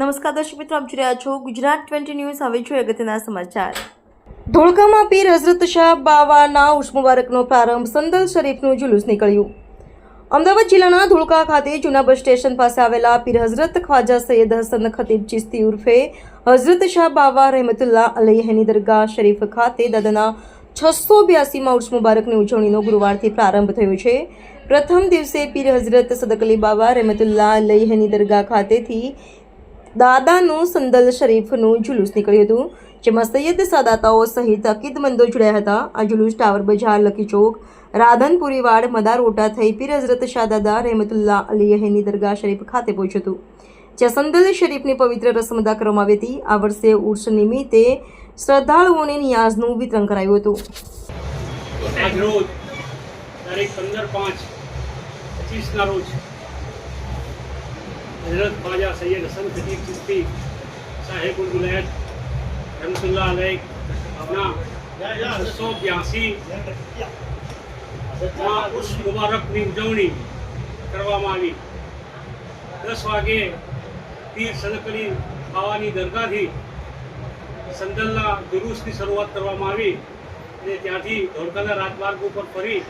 નમસ્કાર દર્શક મિત્રો, આપ જોઈ રહ્યા છો ગુજરાત ટ્વેન્ટી ન્યૂઝ. હવે જોઈએ અગત્યના સમાચાર. ધોળકામાં પીર હઝરત શાહ બાવાના ઉષ્મુબારકનો પ્રારંભ સંદલ શરીફનું જુલુસ નીકળ્યું. અમદાવાદ જિલ્લાના ધોળકા ખાતે જૂના બસ સ્ટેશન પાસે આવેલા પીર હઝરત ખ્વાજા સૈયદ હસન ખતીબ ચિસ્તી ઉર્ફે હઝરત શાહ બાવા રહેમતુલ્લાહ અલૈહની દરગાહ શરીફ ખાતે દાદાના છસો બ્યાસીમાં ઉર્ષ મુબારકની ઉજવણીનો ગુરુવારથી પ્રારંભ થયો છે. પ્રથમ દિવસે પીર હઝરત સદકલી બાવા રહેમતુલ્લાહ અલૈહની દરગાહ ખાતેથી દાદાનું સંદલ શરીફનું જુલુસ નીકળ્યું હતું, જેમાં સૈયદ સાદાતાઓ સહિત અકીદમંદો જોડાયા હતા. આ જુલુસ ટાવર બજાર, લકી ચોક રાધનપુરી વાડ મદાર ઓટા થઈ પીર હઝરત શાહદાદા રહેમતુલ્લાહ અલીયહની દરગાહ શરીફ ખાતે પહોંચ્યું હતું, જ્યાં સંદલ શરીફની પવિત્ર રસમ અદા કરવામાં આવી હતી. આ વર્ષે ઉર્ષ નિમિત્તે શ્રદ્ધાળુઓને નિયાઝનું વિતરણ કરાયું હતું. તારીખ પંદર પાંચ, પચીસના રોજ હઝરત ખ્વાજા સૈયદ હસન ખતીબ ચિસ્તી સાહેબુલ વિલાયત રમતુલ્લાહ અલૈહ આપના છસો બ્યાસી ઉર્ષ મુબારકની ઉજવણી કરવામાં આવી. દસ વાગે પીર સદકલી બાવાની દરગાહથી સંદલના જુલુસની શરૂઆત કરવામાં આવી અને ત્યાંથી ધોળકાના રાજમાર્ગ ઉપર ફરી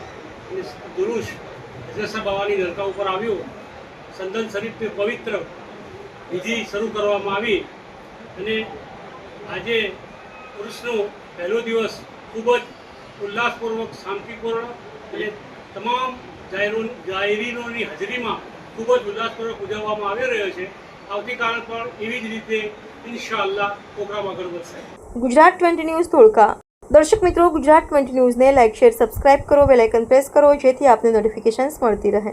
અને જુલુસ હજરસા બાવાની દરગાહ ઉપર આવ્યું. સંદલ શરીફની પવિત્ર વિધિ શરૂ કરવામાં આવી અને આજે પુરુષનો પહેલો દિવસ ખૂબ જ ઉલ્લાસપૂર્વક, શાંતિપૂર્ણ અને તમામ જાહેરો જાહેરીનોની હાજરીમાં ખૂબ જ ઉલ્લાસપૂર્વક ઉજવવામાં આવી રહ્યો છે. આવતીકાલ પણ એવી જ રીતે ઇન્શાઅલ્લાહ પ્રોગ્રામ આગળ વધશે. ગુજરાત ટ્વેન્ટી ન્યૂઝ ધોળકા દર્શક મિત્રો, ગુજરાત ટ્વેન્ટી ન્યૂઝને લાઇક, શેર, સબસ્ક્રાઇબ કરો, બેલ આઇકન પ્રેસ કરો, જેથી આપને નોટિફિકેશન્સ મળતી રહે.